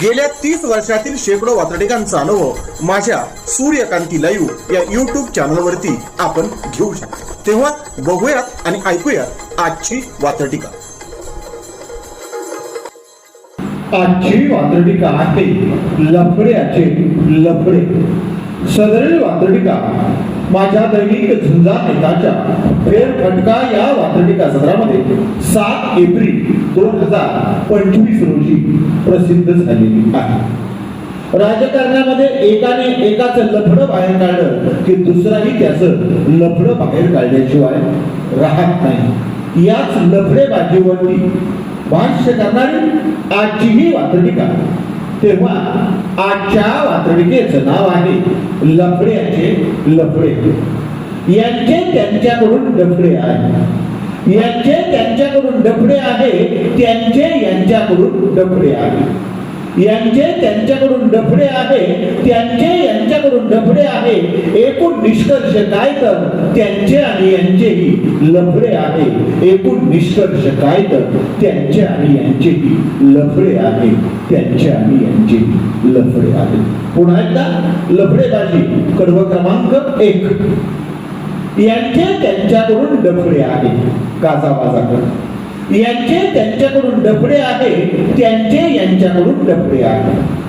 गेल्या तीस वर्षातील शेकडो वातडिकांचा अनुभव माझ्या सूर्यकांती लाईव्ह या युट्यूब चॅनलवरती आपण घेऊ शकतो. तेव्हा बघूयात आणि ऐकूयात आजची वातडिका आजची वातडिका आहे लफड्याचे लफडे. सदरील वातडिका माझ्या दैनिक झुंजानेताच्या फेरफटका या वात्रटिका सत्रामध्ये सात एप्रिल दोन हजार पंचवीस रोजी प्रसिद्ध झालेली आहे. राजकारणामध्ये एकाने एकाच लफड बाहेर काढलं की दुसराही त्याचं लफड बाहेर काढल्याशिवाय राहत नाही. याच लफडेबाजीवरती भाष्य करणारी आजचीही वातडिका तेव्हा आजच्या वातडिकेचं नाव आहे लफड्याचे लफडे. यांचे त्यांच्याकडून डफडे आहे यांचे त्यांच्याकडून डफडे आहे त्यांचे यांच्याकडून डफडे आहे यांचे त्यांच्याकडून डफडे आहे त्यांचे यांच्याकडून डफडे आहे. एकूण निष्कर्ष काय तर त्यांचे आणि यांचेही लफडे आहे. एकूण निष्कर्ष काय तर त्यांचे आणि यांचेही लफडे आहे. त्यांचे आणि यांचेही लफडे आहे. पुन्हा एकदा लफडेबाजी कडव क्रमांक एक. यांचे त्यांच्याकडून डफडे आहे. गाजावाजा यांचे त्यांच्याकडून डफडे आहे त्यांचे यांच्याकडून डफडे आहे.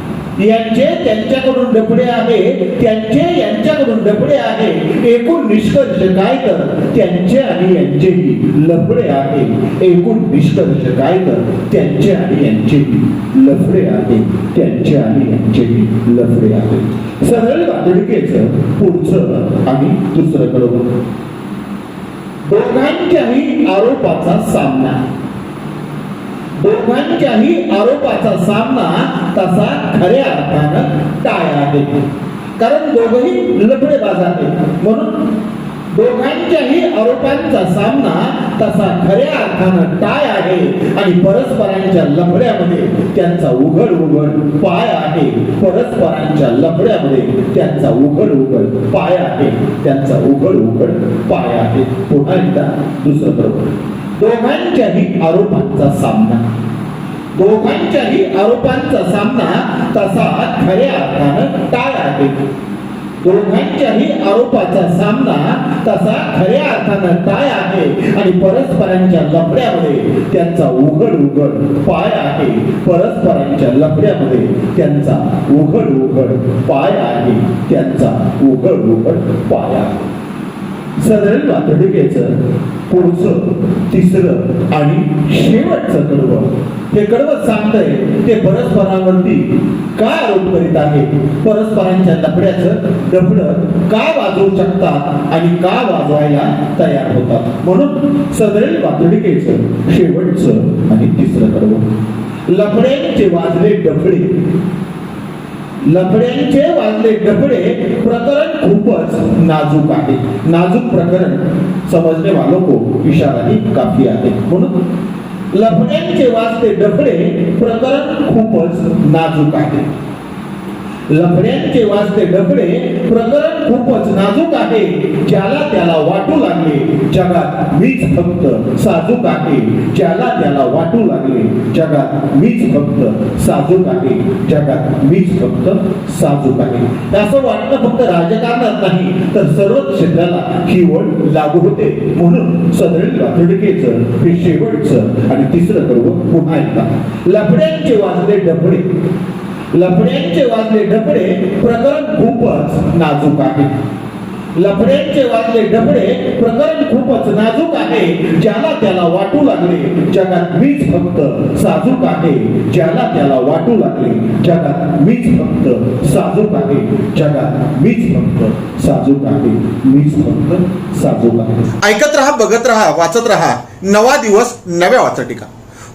यांचे त्यांच्याकडून डफडे आहे त्यांचे यांच्याकडून डफडे आहे. एकूण निष्कर्ष काय तर त्यांचे आणि यांचेही लफडे आहे. एकूण निष्कर्ष काय तर त्यांचे आणि यांचेही लफडे आहे. त्यांचे आणि यांचेही लफडे आहे. सरळ वातडिकेचं पुढचं आणि दुसरं कडवं दोघांच्याही आरोपाचा सामना. दोघांच्याही आरोपाचा सामना तसा खऱ्या अर्थानं टाळ आहे कारण दोघही लफडेबाज आहेत. म्हणून दोघांच्याही आरोपांचा सामना तसा खऱ्या अर्थानं टाय आहे आणि परस्परांच्या लफड्यामध्ये त्यांचा उघड उघड पाय आहे. परस्परांच्या लफड्यामध्ये त्यांचा उघड उघड पाय आहे. त्यांचा उघड उघड पाय आहे. पुन्हा एकदा दुसरं बरोबर. दोघांच्याही आरोपांचा सामना. दोघांच्याही आरोपांचा सामना तसा खऱ्या अर्थानं टाळ आहे. दोघांच्याही आरोपाचा सामना तसा खऱ्या अर्थानं काय आहे आणि परस्परांच्या लफड्यामध्ये त्यांचा उघड उघड पाय आहे. परस्परांच्या लफड्यामध्ये त्यांचा उघड उघड पाय आहे. त्यांचा उघड उघड पाय आहे. सदरेल वातडिकेचं पुढचं तिसरं आणि शेवटचं कडवं. हे कडवत सांगतंय ते परस्परावरती काय आरोप करीत आहे? परस्परांच्या लफड्याचं दबड का वाजवू शकतात आणि का वाजवायला तयार होतात? म्हणून सदरील वातडिकेचं शेवटचं आणि तिसरं कडवं लफड्यांचे वाजले डफडे लफड्यांचे वाजले डफडे प्रकरण खूपच नाजूक आहे. नाजूक प्रकरण समजणे वालो को इशारा काफी आहे. म्हणून लफड्यांचे वाचते डफडे प्रकरण खूपच नाजूक आहे. लफड्यांचे वाजते डफडे प्रकरण खूपच नाजूक आहे. ज्याला त्याला वाटू लागले जगात मीच फक्त साजूक आहे. ज्याला त्याला वाटू लागले जगात मीच फक्त साजूक आहे. जगात मीच फक्त साजूक आहे. असं वाटतं फक्त राजकारणात नाही तर सर्वच क्षेत्राला ही ओळ लागू होते. म्हणून सदरील वातडिकेचं हे शेवटचं आणि तिसरं कडवं पुन्हा एकदा. लफड्यांचे वाचले डफडे लफड्यांचे वाजले डफडे प्रकरण खूपच नाजूक आहे. लफड्यांचे वाजले डफडे प्रकरण खूपच नाजूक आहे. ज्याला त्याला वाटू लागले जगात मीच फक्त साजूक आहे. ज्याला त्याला वाटू लागले जगात मीच फक्त साजूक आहे. जगात मीच फक्त साजूक आहे. मीच फक्त साजूक आहे. ऐकत रहा बघत रहा वाचत रहा. नवा दिवस नव्या वाचटिका.